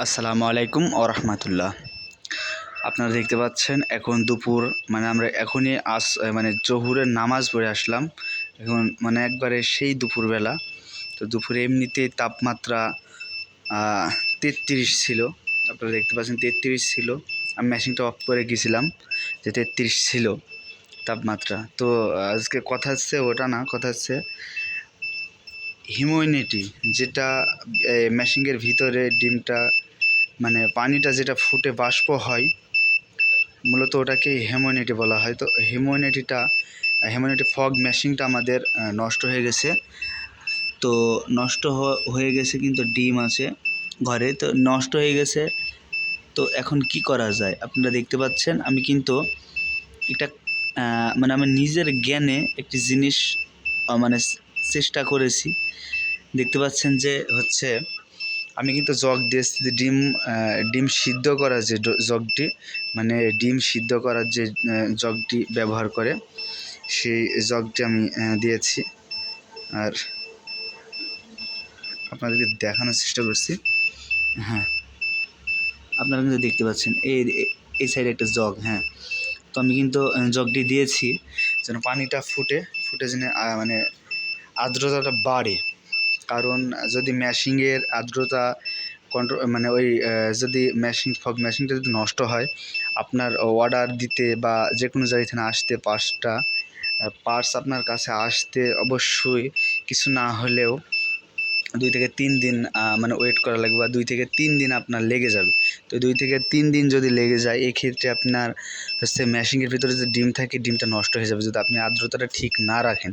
আসসালামু আলাইকুম রহমতুল্লাহ। আপনারা দেখতে পাচ্ছেন, এখন দুপুর মানে আমরা এখনই আস মানে জহুরের নামাজ পড়ে আসলাম। এখন মানে একবারে সেই দুপুরবেলা। তো দুপুরে এমনিতেই তাপমাত্রা তেত্রিশ ছিল। আপনারা দেখতে পাচ্ছেন, তেত্রিশ ছিল। আমি মেশিনটা অফ করে গেছিলাম যে তেত্রিশ ছিল তাপমাত্রা। তো আজকে কথা হচ্ছে ওটা না, কথা হচ্ছে হিউম্যানিটি যেটা মেশিনের ভিতরে ডিমটা মানে পানিটা যেটা ফুটে বাষ্প হয়, মূলত ওটাকে হিউম্যানিটি বলা হয়। তো হিউম্যানিটিটা হিউম্যানিটি ফগ মেশিনটা আমাদের নষ্ট হয়ে গেছে। তো নষ্ট হয়ে গেছে কিন্তু ডিম আছে ঘরে, তো নষ্ট হয়ে গেছে। তো এখন কি করা যায়? আপনারা দেখতে পাচ্ছেন, আমি কিন্তু এটা মানে আমার নিজের জ্ঞানে একটি জিনিস মানে চেষ্টা করেছি। দেখতে পাচ্ছেন যে হচ্ছে, আমি কিন্তু জগ দিয়েছি ডিম ডিম সিদ্ধ করার যে জগটি মানে ডিম সিদ্ধ করার যে জগটি ব্যবহার করে, সেই জগটি আমি দিয়েছি। আর আপনাদেরকে দেখানোর চেষ্টা করছি। হ্যাঁ। আপনারা কিন্তু দেখতে পাচ্ছেন, এই- এই সাইডে একটা জগ হ্যাঁ। তো আমি কিন্তু জগটি দিয়েছি, যেন পানিটা ফুটে ফুটে যেন মানে আর্দ্রতাটা বাড়ে। কারণ যদি ম্যাশিংয়ের আর্দ্রতা কন্ট্রো মানে ওই যদি ম্যাশিং ফগ ম্যাশিংটা যদি নষ্ট হয়, আপনার অর্ডার দিতে বা যে কোনো জায়গায় থেকে আসতে পার্সটা পার্স আপনার কাছে আসতে অবশ্যই কিছু না হলেও দুই থেকে তিন দিন মানে ওয়েট করা লাগবে বা দুই থেকে তিন দিন আপনার লেগে যাবে। তো দুই থেকে তিন দিন যদি লেগে যায় এই ক্ষেত্রে আপনার হচ্ছে ম্যাশিংয়ের ভিতরে যে ডিম থাকে, ডিমটা নষ্ট হয়ে যাবে যদি আপনি আর্দ্রতাটা ঠিক না রাখেন।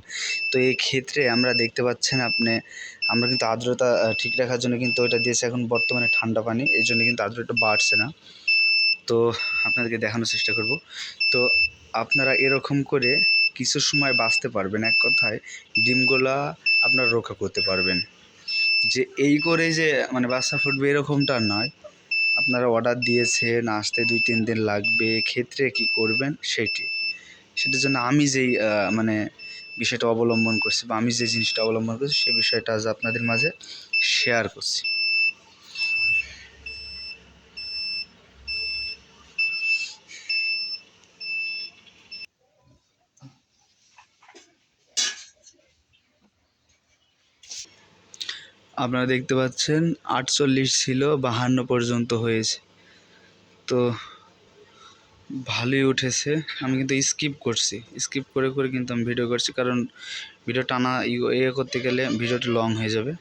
তো এই ক্ষেত্রে আমরা দেখতে পাচ্ছেন আপনি, আমরা কিন্তু আর্দ্রতা ঠিক রাখার জন্য কিন্তু ওইটা দিয়েছে এখন বর্তমানে ঠান্ডা পানি, এই জন্য কিন্তু আর্দ্রতা বাড়ছে না। তো আপনাদেরকে দেখানোর চেষ্টা করব। তো আপনারা এরকম করে কিছু সময় বাঁচতে পারবেন। এক কথায়, ডিমগুলা আপনারা রক্ষা করতে পারবেন। যে এই করে যে মানে বাচ্চা ফুটবে এরকমটা নয়। আপনারা অর্ডার দিয়েছেন, আসতে দুই, তিন দিন লাগবে, ক্ষেত্রে কি করবেন সেটি। সেটার জন্য আমি যেই মানে বিষয়টা অবলম্বন করছি বা আমি যে জিনিসটা অবলম্বন করছি সেই বিষয়টা আজ আপনাদের মাঝে শেয়ার করছি। আপনারা দেখতে পাচ্ছেন, আটচল্লিশ ছিল, বাহান্ন পর্যন্ত হয়েছে। তো ভালোই উঠেছে। আমি কিন্তু স্কিপ করছি। স্কিপ করে করে কিন্তু আমি ভিডিও করছি, কারণ ভিডিও টানা ইয়ে করতে গেলে ভিডিওটা লং হয়ে যাবে।